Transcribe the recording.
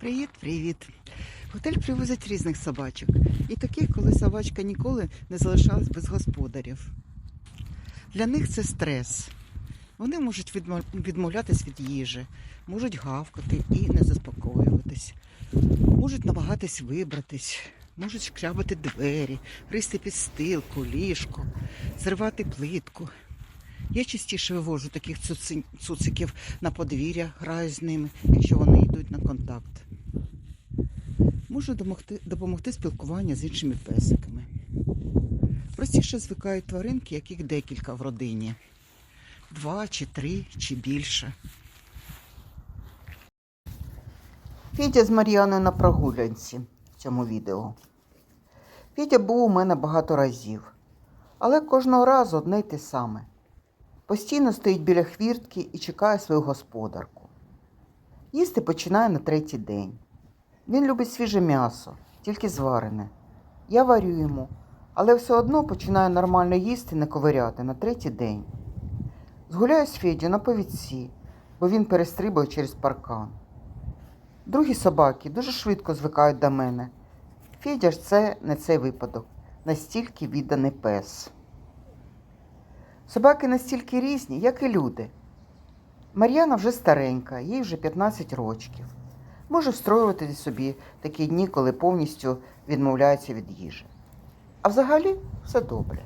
Привіт-привіт. Готель привозять різних собачок. І таких, коли собачка ніколи не залишалась без господарів. Для них це стрес. Вони можуть відмо- відмовлятись від їжі, можуть гавкати і не заспокоюватись, можуть намагатись вибратись, можуть шкрябати двері, гризти підстилку, ліжко, зривати плитку. Я частіше вивожу таких цуциків на подвір'я, граю з ними, якщо вони йдуть на контакт. Можу домогти, допомогти спілкуванню з іншими песиками. Простіше звикають тваринки, яких декілька в родині. Два чи три чи більше. Федя з Мар'яною на прогулянці в цьому відео. Федя був у мене багато разів, але кожного разу одне й те саме. Постійно стоїть біля хвіртки і чекає свою господарку. Їсти починає на третій день. Він любить свіже м'ясо, тільки зварене. Я варю йому, але все одно починає нормально їсти, не ковиряти на третій день. Згуляю з Федю на повідці, бо він перестрибує через паркан. Другі собаки дуже швидко звикають до мене. Федя ж це не цей випадок, настільки відданий пес. Собаки настільки різні, як і люди. Мар'яна вже старенька, їй вже 15 років. Може встроювати собі такі дні, коли повністю відмовляється від їжі. А взагалі все добре.